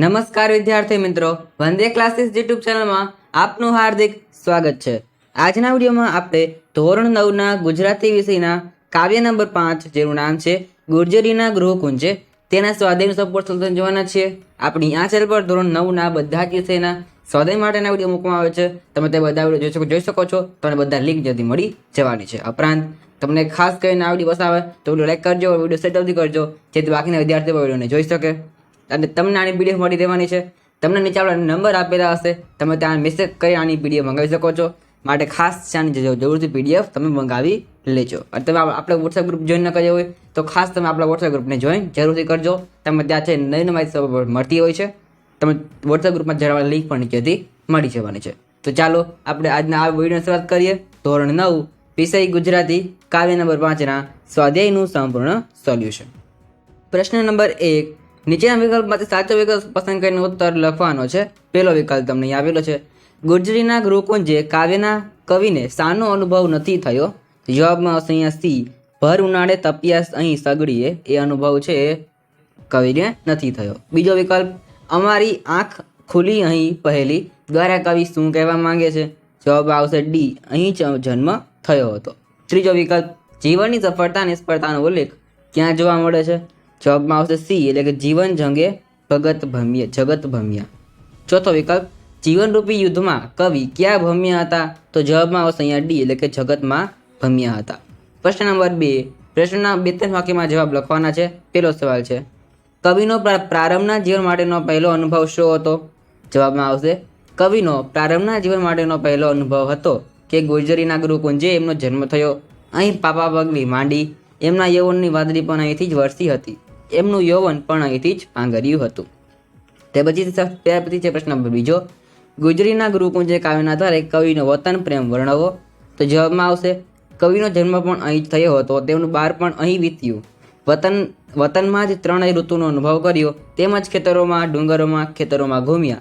નમસ્કાર વિદ્યાર્થી મિત્રો. વંદે ક્લાસીસ યુટ્યુબ ચેનલમાં આપનું હાર્દિક સ્વાગત છે. આજના વિડીયોમાં આપણે ધોરણ નવના ગુજરાતી વિષયના કાવ્ય નંબર પાંચ જેનું નામ છે ગુર્જરીના ગૃહકુંજે. તેના સ્વાધ્યાયનું સપોર્ટ સોલ્યુશન જોવાના છીએ. આપણી આ ચેનલ પર ધોરણ નવના બધા જ વિષયના સ્વાધ્યાય માટેના વીડિયો મૂકવામાં આવે છે. તમે તે બધા વીડિયો જોઈ શકો જોઈ શકો છો. તમને બધા લિંક જલ્દી મળી જવાની છે. ઉપરાંત, તમને ખાસ કરીને આ વીડિયો પસંદ તો વીડિયો લાઈક કરજો, વીડિયો સેટલથી કરજો, જેથી બાકીના વિદ્યાર્થીઓ વિડીયોને જોઈ શકે. અને તમને આની પીડીએફ મળી રહેવાની છે. તમને નીચે આપણે નંબર આપેલા હશે. તમે ત્યાં મેસેજ કરી આની પીડીએફ મંગાવી શકો છો. માટે ખાસ ત્યાંની જરૂરથી પીડીએફ તમે મંગાવી લેજો. અને તમે આપણે વોટ્સએપ ગ્રુપ જોઈન ન કર્યો હોય, તો ખાસ તમે આપણા વોટ્સએપ ગ્રુપને જોઈન જરૂરથી કરજો. તમે ત્યાં છે નવી નવી મળતી હોય છે. તમે વોટ્સએપ ગ્રુપમાં જણાવેલા લિંક પણ નીચેથી મળી જવાની છે. તો ચાલો, આપણે આજના આ વિડીયોની શરૂઆત કરીએ. ધોરણ નવ, વિષય ગુજરાતી, કાવ્ય નંબર પાંચના સ્વાધ્યાયનું સંપૂર્ણ સોલ્યુશન. પ્રશ્ન નંબર એક નીચેના વિકલ્પમાંથી સાચો વિકલ્પ પસંદ કરીને ઉત્તર લખવાનો છે. પહેલો વિકલ્પ તમને આવેલો છે. ગુજરીના ગૃહકુંજે કાવ્યના કવિને સાનો અનુભવ નથી થયો. જવાબમાં આવશે અહીંયા સી. ભર ઉનાળે તપિયાસ અહીં સગડીએ. એ અનુભવ છે એ કવિને નથી થયો. બીજો વિકલ્પ, અમારી આંખ ખુલી અહીં પહેલી. દ્વારા કવિ શું કહેવા માંગે છે? જવાબ આવશે ડી. અહીં જન્મ થયો હતો. ત્રીજો વિકલ્પ, જીવનની સફળતા નિષ્ફળતાનો ઉલ્લેખ ક્યાં જોવા મળે છે? જવાબમાં આવશે સી, એટલે કે જીવન જંગે ભગત ભમ્ય, જગત ભમ્યા. ચોથો વિકલ્પ, જીવનરૂપી યુદ્ધમાં કવિ ક્યાં ભમ્યા હતા? તો જવાબમાં આવશે અહીંયા ડી, એટલે કે જગતમાં ભમ્યા હતા. પ્રશ્ન નંબર બે, પ્રશ્નના બે ત્રણ વાક્યમાં જવાબ લખવાના છે. પહેલો સવાલ છે, કવિનો પ્રારંભના જીવન માટેનો પહેલો અનુભવ શું હતો? જવાબમાં આવશે, કવિનો પ્રારંભના જીવન માટેનો પહેલો અનુભવ હતો કે ગુર્જરીના ગુરુકુંજે એમનો જન્મ થયો. અહીં પાપા પગલી માંડી, એમના યૌવનની વાદળી પણ અહીંથી જ વરસી હતી. એમનું યૌવન પણ અહીંથી જ પાંગર્યું હતું. તે પછી ત્યાર પછી છે પ્રશ્ન બીજો. ગુજરીના ગુરુકુંજે કાવ્યના આધારે કવિનો વતન, પ્રેમ વર્ણવો. તો જવાબમાં આવશે, કવિનો જન્મ પણ અહીં જ થયો હતો, તેમનું બાર પણ અહીં વીત્યું. વતન, વતનમાં જ ત્રણેય ઋતુનો અનુભવ કર્યો. તેમજ ખેતરોમાં, ડુંગરોમાં, ખેતરોમાં ઘૂમ્યા.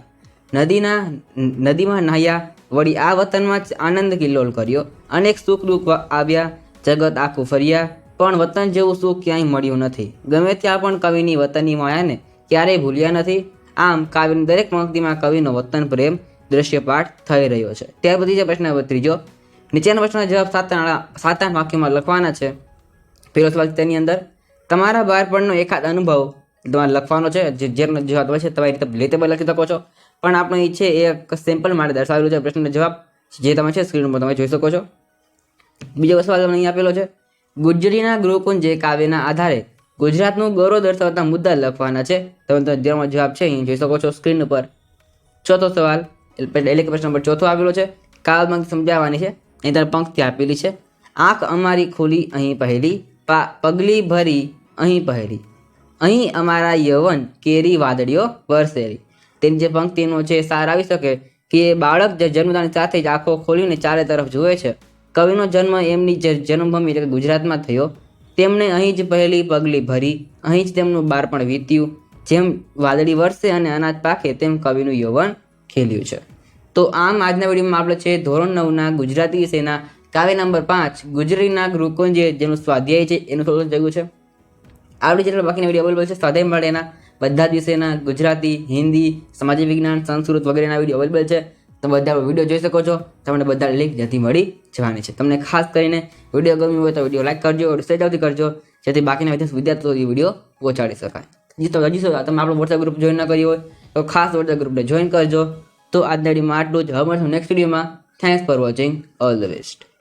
નદીના, નદીમાં નાહ્યા. વળી આ વતનમાં જ આનંદ કિલ્લોલ કર્યો. અનેક સુખ દુઃખ આવ્યા. જગત આખું ફર્યા. પણ વતન જેવું સુખ ક્યાંય મળ્યું નથી. ગમે ત્યાં પણ કવિની વતનની માયાને ક્યારેય ભૂલ્યા નથી. આમ કાવ્યની દરેક પંક્તિમાં કવિનો વતન, પ્રેમ, દ્રશ્યપાઠ થઈ રહ્યો છે. ત્યાર પછી છે પ્રશ્ન ત્રીજો. નીચેના પ્રશ્નના જવાબ સાત આણા- સાત આઠ વાક્યમાં લખવાના છે. પહેલો સવાલ તેની અંદર. તમારા બાળપણનો એકાદ અનુભવ તમારે લખવાનો છે. જે જેનો જવાબ હોય છે તમારી રીતે લેતે પણ લખી શકો છો. પણ આપણે એ છે એ એક સેમ્પલ માટે દર્શાવેલું છે પ્રશ્નનો જવાબ. જે તમે છે સ્ક્રીન ઉપર તમે જોઈ શકો છો. બીજો સવાલ તમને અહીં આપેલો છે. ગુજરીના ગૃહકુંજે કાવ્યના આધારે ગુજરાતનું ગૌરવ દર્શાવતા મુદ્દા લખવાના છે. તમે જેનો જવાબ છે, અહીં જોઈ શકો છો સ્ક્રીન ઉપર. ચોથો સવાલ, એટલે કે પ્રશ્ન નંબર ચોથો આવેલો છે. કાવ્યમાં સમજાવવાની છે. અહીં તારે પંક્તિ આપેલી છે. આંખ અમારી ખુલી, અહીં પહેલી. પા, પગલી ભરી, અહીં પહેરી અહીં અમારા યવન કેરી વાદળીઓ વરસેરી તેની જે પંક્તિનો છે સાર આવી શકે, કે બાળક જે જન્મદાની સાથે જ આંખો ખોલીને ચારે તરફ જુએ છે. કવિનો જન્મ એમની જે જન્મભૂમિ એટલે ગુજરાતમાં થયો, તેમણે અહીં જ પહેલી પગલી ભરી, અહીં જ તેમનું બાળપણ વીત્યું. જેમ વાદળી વરસે અને અનાજ પાકે, તેમ કવિનું યૌવન ખેલ્યું છે. તો આમ આજના વિડીયોમાં આપણે છે ધોરણ નવના ગુજરાતી વિષયના કાવ્ય નંબર પાંચ, ગુજરીના ગૃહકુંજે જેનું સ્વાધ્યાય છે, એનું થોડું જગ્યું છે? આવડી જેટલા બાકીના વીડિયો અવેલેબલ છે, સ્વાધ્યાય માટેના બધા જ વિષયના ગુજરાતી, હિન્દી સામાજિક વિજ્ઞાન સંસ્કૃત વગેરેના વીડિયો અવેલેબલ છે. તમે બધા વીડિયો જોઈ શકો છો. તમને બધા લિંક જતી મળી જવાની છે. તમને ખાસ કરીને વીડિયો ગમ્યો હોય તો વીડિયો લાઇક કરજો જલ્દી કરજો, જેથી બાકીના વિદ્યાર્થીઓ વીડિયો પહોંચાડી શકાય. જે, તો હજી તમે આપણો વોટ્સએપ ગ્રુપ જોઈન ન કર્યો હોય, તો ખાસ વોટ્સએપ ગ્રુપને જોઈન કરજો. તો આજના વિડીયોમાં આટલું જ. હવે મળશું નેક્સ્ટ વિડીયોમાં thanks for watching all the best